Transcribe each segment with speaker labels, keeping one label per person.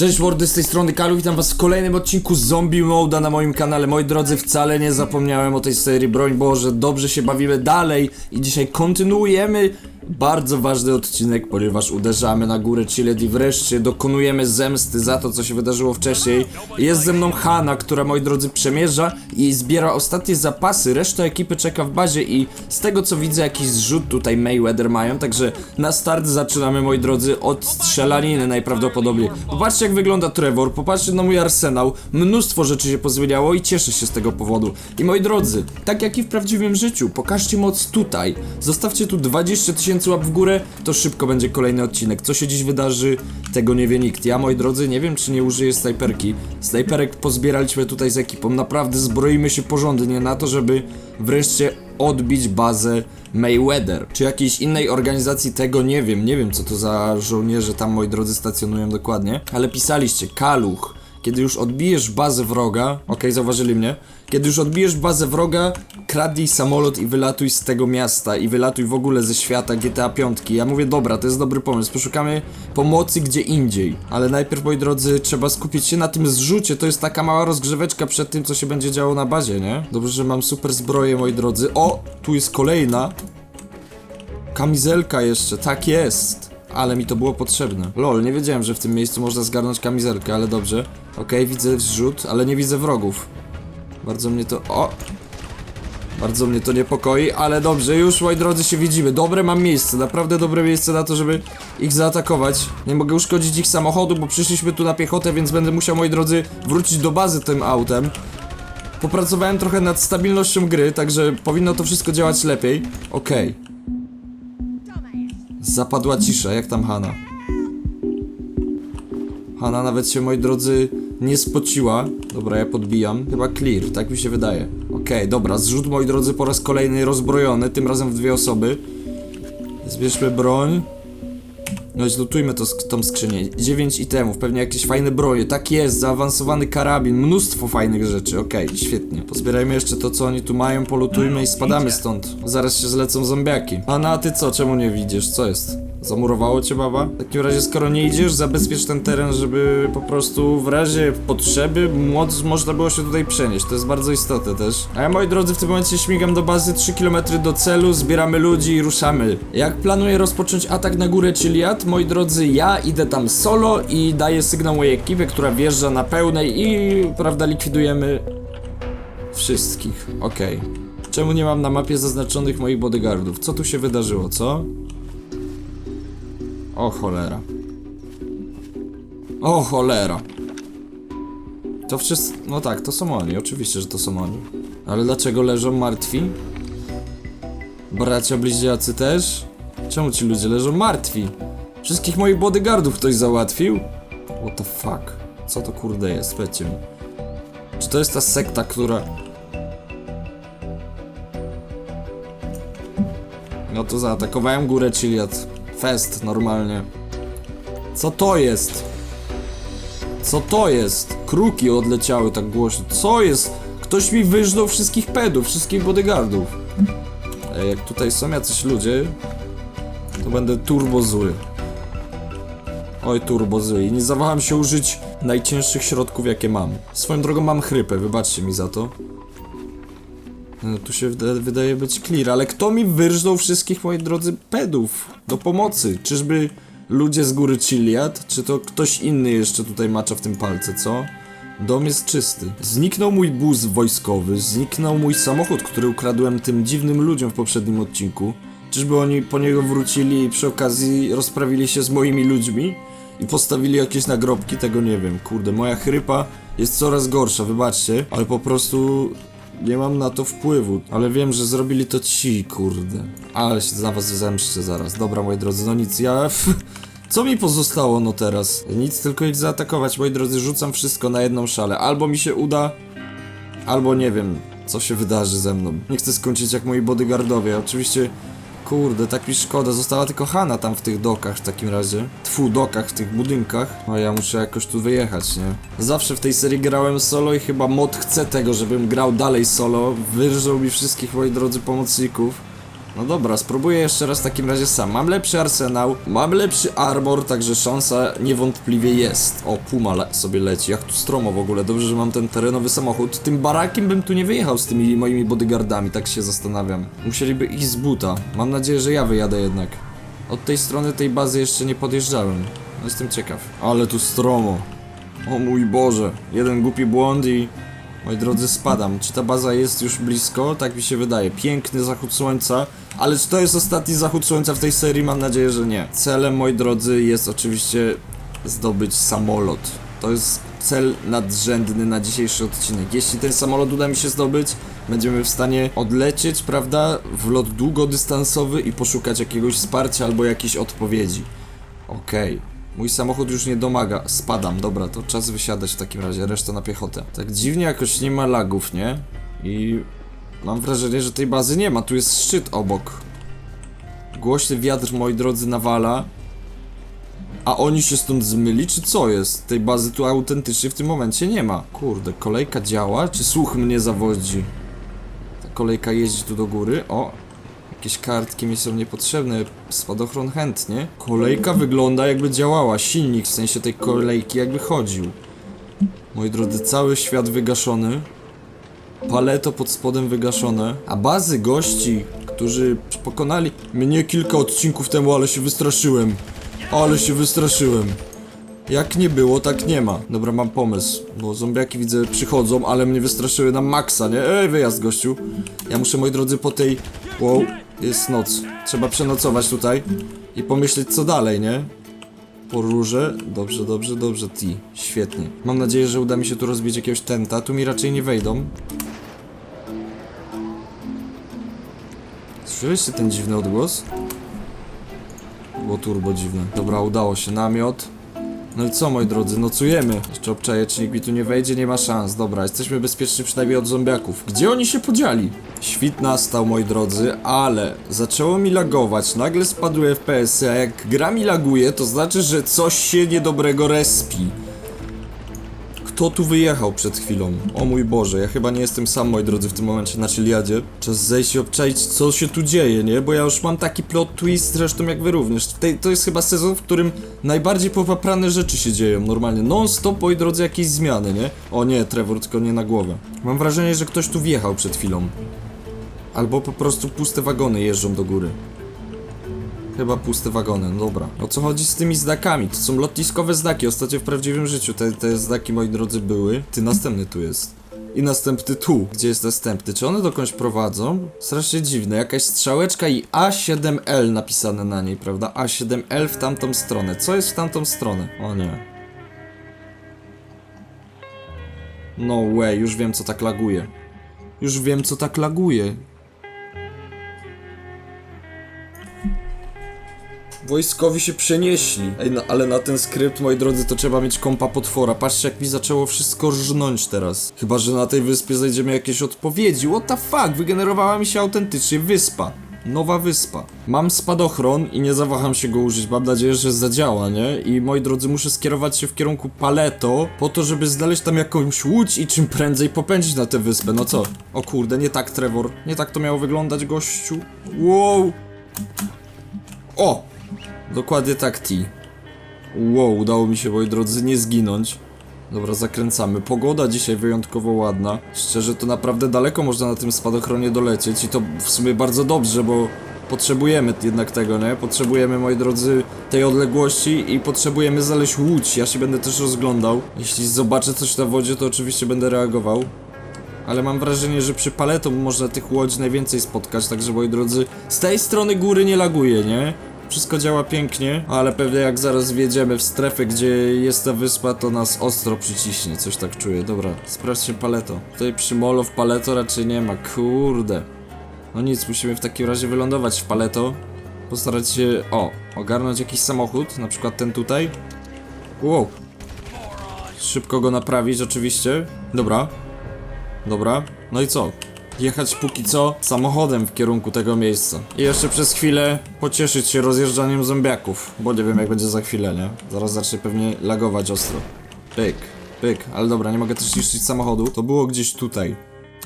Speaker 1: Cześć mordy, z tej strony Kalu, witam was w kolejnym odcinku Zombie Moda na moim kanale. Moi drodzy, wcale nie zapomniałem o tej serii, broń Boże, dobrze się bawimy dalej i dzisiaj kontynuujemy bardzo ważny odcinek, ponieważ uderzamy na górę Chiled i wreszcie dokonujemy zemsty za to, co się wydarzyło wcześniej. Jest ze mną Hanna, która, moi drodzy, przemierza i zbiera ostatnie zapasy, reszta ekipy czeka w bazie i z tego, co widzę, jakiś zrzut tutaj Mayweather mają, także na start zaczynamy, moi drodzy, od strzelaniny najprawdopodobniej. Popatrzcie, jak wygląda Trevor, popatrzcie na mój arsenał, mnóstwo rzeczy się pozmieniało i cieszę się z tego powodu. I moi drodzy, tak jak i w prawdziwym życiu, pokażcie moc tutaj. Zostawcie tu 20 tysięcy łap w górę, to szybko będzie kolejny odcinek. Co się dziś wydarzy, tego nie wie nikt. Ja, moi drodzy, nie wiem, czy nie użyję snajperki. Snajperek pozbieraliśmy tutaj z ekipą, naprawdę zbroimy się porządnie na to, żeby wreszcie odbić bazę Mayweather. Czy jakiejś innej organizacji tego nie wiem, nie wiem co to za żołnierze tam moi drodzy stacjonują dokładnie, ale pisaliście Kaluch. Kiedy już odbijesz bazę wroga, okej, zauważyli mnie. Kiedy już odbijesz bazę wroga, kradnij samolot i wylatuj z tego miasta i wylatuj w ogóle ze świata GTA 5. Ja mówię, dobra, to jest dobry pomysł. Poszukamy pomocy gdzie indziej. Ale najpierw, moi drodzy, trzeba skupić się na tym zrzucie. To jest taka mała rozgrzeweczka przed tym, co się będzie działo na bazie, nie? Dobrze, że mam super zbroję, moi drodzy. O, tu jest kolejna. Kamizelka jeszcze, tak jest. Ale mi to było potrzebne. Lol, nie wiedziałem, że w tym miejscu można zgarnąć kamizelkę, ale dobrze. Okej, widzę zrzut, ale nie widzę wrogów. Bardzo mnie to... O! Bardzo mnie to niepokoi, ale dobrze, już moi drodzy się widzimy. Dobre mam miejsce, naprawdę dobre miejsce na to, żeby ich zaatakować. Nie mogę uszkodzić ich samochodu, bo przyszliśmy tu na piechotę, więc będę musiał, moi drodzy, wrócić do bazy tym autem. Popracowałem trochę nad stabilnością gry, także powinno to wszystko działać lepiej. Okej. Zapadła cisza, jak tam Hanna? Hanna nawet się, moi drodzy, nie spociła. Dobra, ja podbijam. Chyba clear, tak mi się wydaje. Okej, dobra, zrzut, moi drodzy, po raz kolejny rozbrojony, tym razem w dwie osoby. Zbierzmy broń. No i zlutujmy to, tą skrzynię. 9 itemów, pewnie jakieś fajne broje. Tak jest, zaawansowany karabin, mnóstwo fajnych rzeczy. Okej, świetnie. Pozbierajmy jeszcze to, co oni tu mają, polutujmy i spadamy stąd. Zaraz się zlecą zombiaki. A na ty co, czemu nie widzisz? Co jest? Zamurowało cię baba? W takim razie, skoro nie idziesz, zabezpiecz ten teren, żeby po prostu w razie potrzeby moc można było się tutaj przenieść. To jest bardzo istotne też. A ja, moi drodzy, w tym momencie śmigam do bazy 3 km do celu, zbieramy ludzi i ruszamy. Jak planuję rozpocząć atak na górę Chiliad, moi drodzy, ja idę tam solo i daję sygnał mojej ekipie, która wjeżdża na pełnej i, prawda, likwidujemy wszystkich. Okej. Czemu nie mam na mapie zaznaczonych moich bodyguardów? Co tu się wydarzyło, co? O cholera. O cholera. To wszyscy... No tak, to są oni, oczywiście, że to są oni. Ale dlaczego leżą martwi? Bracia bliźniacy też? Czemu ci ludzie leżą martwi? Wszystkich moich bodyguardów ktoś załatwił? What the fuck? Co to kurde jest, powiedzcie mi. Czy to jest ta sekta, która... No to zaatakowałem górę Chiliad. Fest, normalnie. Co to jest? Co to jest? Kruki odleciały tak głośno. Co jest? Ktoś mi wyżnął wszystkich pedów, wszystkich bodyguardów. Ej, jak tutaj są jacyś ludzie, to będę turbo zły. Oj, turbo zły. I nie zawaham się użyć najcięższych środków, jakie mam. Swoją drogą mam chrypę, wybaczcie mi za to. No, tu się wyda wydaje być clear, ale kto mi wyrżnął wszystkich, moi drodzy, pedów do pomocy? Czyżby ludzie z góry Chiliad? Czy to ktoś inny jeszcze tutaj macza w tym palce, co? Dom jest czysty. Zniknął mój bus wojskowy, zniknął mój samochód, który ukradłem tym dziwnym ludziom w poprzednim odcinku. Czyżby oni po niego wrócili i przy okazji rozprawili się z moimi ludźmi? I postawili jakieś nagrobki? Tego nie wiem. Kurde, moja chrypa jest coraz gorsza, wybaczcie, ale po prostu nie mam na to wpływu, ale wiem, że zrobili to ci, kurde. Ale się za was zemszczę zaraz. Dobra, moi drodzy, no nic, ja... Co mi pozostało no teraz? Nic, tylko ich zaatakować, moi drodzy, rzucam wszystko na jedną szalę. Albo mi się uda, albo nie wiem, co się wydarzy ze mną. Nie chcę skończyć jak moi bodyguardowie, oczywiście... Kurde, tak mi szkoda, została tylko Hanna tam w tych dokach w takim razie. Tfu, dokach, w tych budynkach. No ja muszę jakoś tu wyjechać, nie? Zawsze w tej serii grałem solo i chyba mod chce tego, żebym grał dalej solo. Wyrżał mi wszystkich, moi drodzy, pomocników. No dobra, spróbuję jeszcze raz w takim razie sam. Mam lepszy arsenał, mam lepszy armor, także szansa niewątpliwie jest. O, Puma le sobie leci, jak tu stromo w ogóle. Dobrze, że mam ten terenowy samochód. Tym barakiem bym tu nie wyjechał z tymi moimi bodyguardami, tak się zastanawiam. Musieliby iść z buta. Mam nadzieję, że ja wyjadę jednak. Od tej strony tej bazy jeszcze nie podjeżdżałem. No, Jestem ciekaw. Ale tu stromo. O mój Boże. Jeden głupi błąd i... Moi drodzy, spadam. Czy ta baza jest już blisko? Tak mi się wydaje. Piękny zachód słońca. Ale czy to jest ostatni zachód słońca w tej serii? Mam nadzieję, że nie. Celem, moi drodzy, jest oczywiście zdobyć samolot. To jest cel nadrzędny na dzisiejszy odcinek. Jeśli ten samolot uda mi się zdobyć, będziemy w stanie odlecieć, prawda, w lot długodystansowy i poszukać jakiegoś wsparcia albo jakiejś odpowiedzi. Okej. Mój samochód już nie domaga. Spadam, dobra, to czas wysiadać w takim razie, reszta na piechotę. Tak dziwnie jakoś nie ma lagów, nie? I mam wrażenie, że tej bazy nie ma. Tu jest szczyt obok. Głośny wiatr, moi drodzy, nawala. A oni się stąd zmyli, czy co jest? Tej bazy tu autentycznie w tym momencie nie ma. Kurde, kolejka działa, czy słuch mnie zawodzi? Ta kolejka jeździ tu do góry. O, Jakieś kartki mi są niepotrzebne, spadochron chętnie. Kolejka wygląda jakby działała, silnik w sensie tej kolejki jakby chodził. Moi drodzy, cały świat wygaszony. Paleto pod spodem wygaszone. A bazy gości, którzy pokonali mnie kilka odcinków temu, ale się wystraszyłem. Ale się wystraszyłem. Jak nie było, tak nie ma. Dobra, mam pomysł, bo zombiaki widzę przychodzą, ale mnie wystraszyły na maksa, nie? Ej, wyjazd gościu. Ja muszę, moi drodzy, po tej... Wow, jest noc. Trzeba przenocować tutaj i pomyśleć co dalej, nie? Po róże. Dobrze, dobrze, dobrze, T. Świetnie. Mam nadzieję, że uda mi się tu rozbić jakiegoś tenta. Tu mi raczej nie wejdą. Słyszeliście ten dziwny odgłos? Było turbo dziwne. Dobra, udało się. Namiot. No i co, moi drodzy, nocujemy. Jeszcze nikt mi tu nie wejdzie, nie ma szans. Dobra, jesteśmy bezpieczni przynajmniej od zombiaków. Gdzie oni się podzieli? Świt nastał, moi drodzy, ale zaczęło mi lagować. Nagle spadły FPS, a jak gra mi laguje, to znaczy, że coś się niedobrego respi. Kto tu wyjechał przed chwilą? O mój Boże, ja chyba nie jestem sam, moi drodzy, w tym momencie na Chiliadzie. Czas zejść i obczaić, co się tu dzieje, nie? Bo ja już mam taki plot twist, zresztą jak wy również. To jest chyba sezon, w którym najbardziej popaprane rzeczy się dzieją, normalnie. Non-stop, moi drodzy, jakieś zmiany, nie? O nie, Trevor, tylko nie na głowę. Mam wrażenie, że ktoś tu wjechał przed chwilą. Albo po prostu puste wagony jeżdżą do góry. Chyba puste wagony, no dobra. O co chodzi z tymi znakami? To są lotniskowe znaki, ostatnio w prawdziwym życiu te, te znaki, moi drodzy, były. Ty, następny tu jest. I następny tu. Gdzie jest następny? Czy one dokądś prowadzą? Strasznie dziwne. Jakaś strzałeczka i A7L napisane na niej, prawda? A7L w tamtą stronę. Co jest w tamtą stronę? O nie. No way, już wiem co tak laguje. Już wiem co tak laguje. Wojskowi się przenieśli. Ej, no, ale na ten skrypt, moi drodzy, to trzeba mieć kompa potwora. Patrzcie, jak mi zaczęło wszystko rżnąć teraz. Chyba, że na tej wyspie znajdziemy jakieś odpowiedzi. What the fuck? Wygenerowała mi się autentycznie wyspa. Nowa wyspa. Mam spadochron i nie zawaham się go użyć. Mam nadzieję, że zadziała, nie? I moi drodzy, muszę skierować się w kierunku Paleto, po to, żeby znaleźć tam jakąś łódź i czym prędzej popędzić na tę wyspę. No co? O kurde, nie tak, Trevor. Nie tak to miało wyglądać, gościu. Wow. O! Dokładnie tak, T. Wow, udało mi się, moi drodzy, nie zginąć. Dobra, zakręcamy. Pogoda dzisiaj wyjątkowo ładna. Szczerze, to naprawdę daleko można na tym spadochronie dolecieć i to w sumie bardzo dobrze, bo potrzebujemy jednak tego, nie? Potrzebujemy, moi drodzy, tej odległości i potrzebujemy znaleźć łódź. Ja się będę też rozglądał. Jeśli zobaczę coś na wodzie, to oczywiście będę reagował. Ale mam wrażenie, że przy paleto można tych łodzi najwięcej spotkać, także moi drodzy, z tej strony góry nie laguje, nie? Wszystko działa pięknie, ale pewnie jak zaraz wjedziemy w strefę, gdzie jest ta wyspa, to nas ostro przyciśnie, coś tak czuję. Dobra, sprawdźcie paleto. Tutaj przy molo w paleto raczej nie ma, kurde. No nic, musimy w takim razie wylądować w paleto. Postarać się, o, ogarnąć jakiś samochód, na przykład ten tutaj. Wow. Szybko go naprawić oczywiście. Dobra, Dobra, no i co? Jechać póki co samochodem w kierunku tego miejsca. I jeszcze przez chwilę pocieszyć się rozjeżdżaniem zombiaków, bo nie wiem jak będzie za chwilę, nie? Zaraz zacznie pewnie lagować ostro. Pyk, pyk, ale dobra, nie mogę też niszczyć samochodu. To było gdzieś tutaj.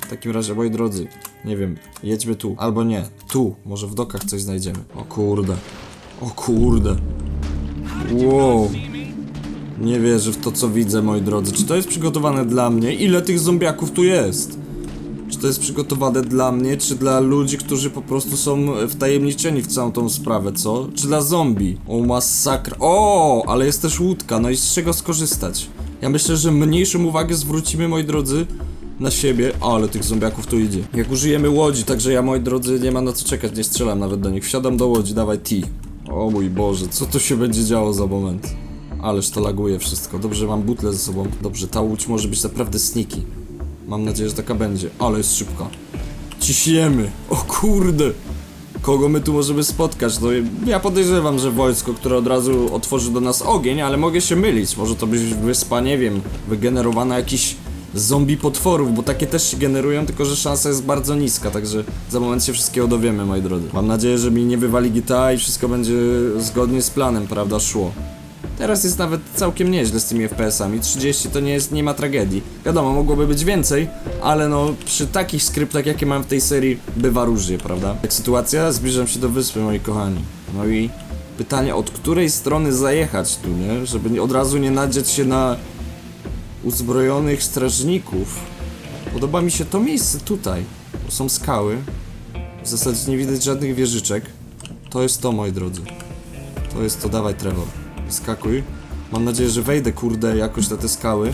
Speaker 1: W takim razie, moi drodzy, nie wiem, jedźmy tu, albo nie, tu, może w dokach coś znajdziemy. O kurde, o kurde. Wow. Nie wierzę w to, co widzę, moi drodzy. Czy to jest przygotowane dla mnie? Ile tych zombiaków tu jest? Czy to jest przygotowane dla mnie, czy dla ludzi, którzy po prostu są wtajemniczeni w całą tą sprawę, co? Czy dla zombie? O, masakra. O, ale jest też łódka, no i z czego skorzystać? Ja myślę, że mniejszą uwagę zwrócimy, moi drodzy, na siebie. O, ale tych zombiaków tu idzie. Jak użyjemy łodzi, także ja, moi drodzy, nie ma na co czekać, nie strzelam nawet do nich. Wsiadam do łodzi, dawaj T. O mój Boże, co tu się będzie działo za moment? Ależ to laguje wszystko. Dobrze, mam butlę ze sobą. Dobrze, ta łódź może być naprawdę sneaky. Mam nadzieję, że taka będzie. Ale jest szybka. Ciśniemy. O kurde. Kogo my tu możemy spotkać? No ja podejrzewam, że wojsko, które od razu otworzy do nas ogień, ale mogę się mylić. Może to być wyspa, nie wiem, wygenerowana jakiś zombie potworów, bo takie też się generują, tylko że szansa jest bardzo niska, także za moment się wszystkiego dowiemy, moi drodzy. Mam nadzieję, że mi nie wywali GTA i wszystko będzie zgodnie z planem, prawda, szło. Teraz jest nawet całkiem nieźle z tymi FPS-ami. 30 to nie jest, nie ma tragedii. Wiadomo, mogłoby być więcej, ale no przy takich skryptach, jakie mam w tej serii, bywa różnie, prawda? Jak sytuacja, zbliżam się do wyspy, moi kochani. No i pytanie, od której strony zajechać tu, nie? Żeby od razu nie nadziać się na uzbrojonych strażników. Podoba mi się to miejsce tutaj, bo są skały. W zasadzie nie widać żadnych wieżyczek. To jest to, moi drodzy. To jest to, dawaj Trevor. Skakuj. Mam nadzieję, że wejdę, kurde, jakoś na te skały.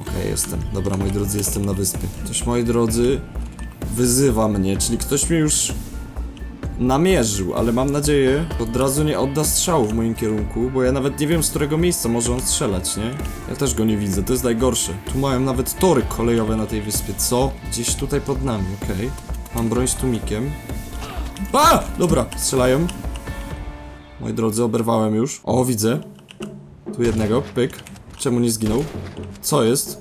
Speaker 1: Okej, jestem. Dobra, moi drodzy, jestem na wyspie. Ktoś, moi drodzy, wyzywa mnie, czyli ktoś mnie już namierzył, ale mam nadzieję, że od razu nie odda strzału w moim kierunku, bo ja nawet nie wiem, z którego miejsca może on strzelać, nie? Ja też go nie widzę, to jest najgorsze. Tu mają nawet tory kolejowe na tej wyspie, co? Gdzieś tutaj pod nami, okej. Mam broń z tumikiem. A! Dobra, strzelają. Moi drodzy, oberwałem już. O, widzę. Tu jednego, pyk. Czemu nie zginął? Co jest?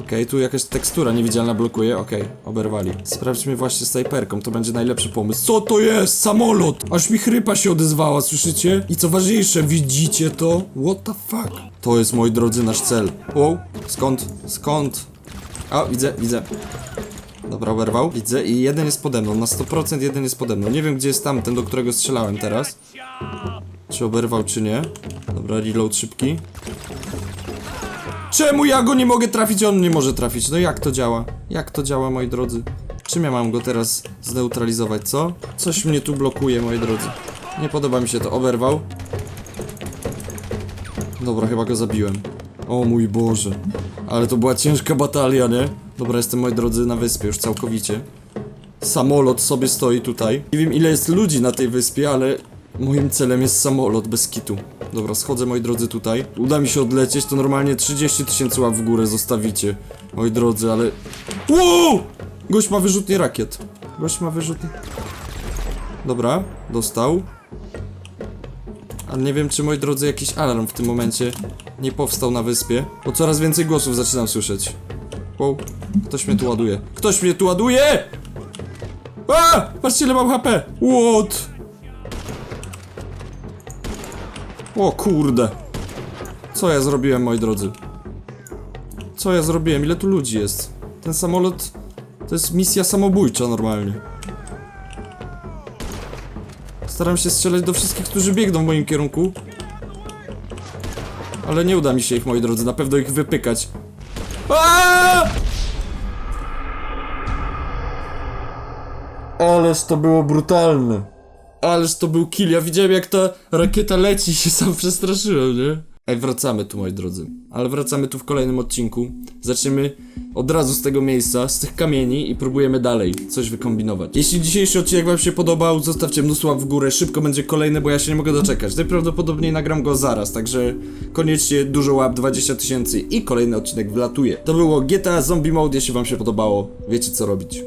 Speaker 1: Okej, tu jakaś tekstura niewidzialna blokuje. Okej, oberwali. Sprawdźmy właśnie snajperką, to będzie najlepszy pomysł. Co to jest? Samolot! Aż mi chrypa się odezwała, słyszycie? I co ważniejsze, widzicie to? What the fuck? To jest, moi drodzy, nasz cel. Wow, skąd? Skąd? A, widzę, widzę. Dobra, oberwał. Widzę i jeden jest pode mną. Na 100% jeden jest pode mną. Nie wiem, gdzie jest tamten, do którego strzelałem teraz. Czy oberwał, czy nie. Dobra, reload szybki. Czemu ja go nie mogę trafić, on nie może trafić? No jak to działa? Jak to działa, moi drodzy? Czym ja mam go teraz zneutralizować, co? Coś mnie tu blokuje, moi drodzy. Nie podoba mi się to. Oberwał. Dobra, chyba go zabiłem. O mój Boże. Ale to była ciężka batalia, nie? Dobra, jestem, moi drodzy, na wyspie już całkowicie. Samolot sobie stoi tutaj. Nie wiem, ile jest ludzi na tej wyspie, ale moim celem jest samolot bez kitu. Dobra, schodzę, moi drodzy, tutaj. Uda mi się odlecieć, to normalnie 30 tysięcy łap w górę zostawicie. Moi drodzy, ale... Wow! Gość ma wyrzutnie rakiet. Gość ma wyrzutnie... Dobra, dostał. Ale nie wiem, czy moi drodzy, jakiś alarm w tym momencie nie powstał na wyspie, bo coraz więcej głosów zaczynam słyszeć. Wow, ktoś mnie tu ładuje. Ktoś mnie tu ładuje! A! Patrzcie, ile mam HP! What? O kurde. Co ja zrobiłem, moi drodzy? Co ja zrobiłem? Ile tu ludzi jest? Ten samolot... To jest misja samobójcza normalnie. Staram się strzelać do wszystkich, którzy biegną w moim kierunku. Ale nie uda mi się ich, moi drodzy, na pewno ich wypykać. Aaaa! Ależ to było brutalne. Ależ to był kill. Ja widziałem jak ta rakieta leci i się sam przestraszyłem, nie? Wracamy tu, moi drodzy. Ale wracamy tu w kolejnym odcinku. Zaczniemy od razu z tego miejsca, z tych kamieni i próbujemy dalej coś wykombinować. Jeśli dzisiejszy odcinek wam się podobał, zostawcie mnóstwo łap w górę. Szybko będzie kolejny, bo ja się nie mogę doczekać. Najprawdopodobniej nagram go zaraz, także koniecznie dużo łap, 20 tysięcy i kolejny odcinek wlatuje. To było GTA Zombie Mode, jeśli wam się podobało, wiecie co robić.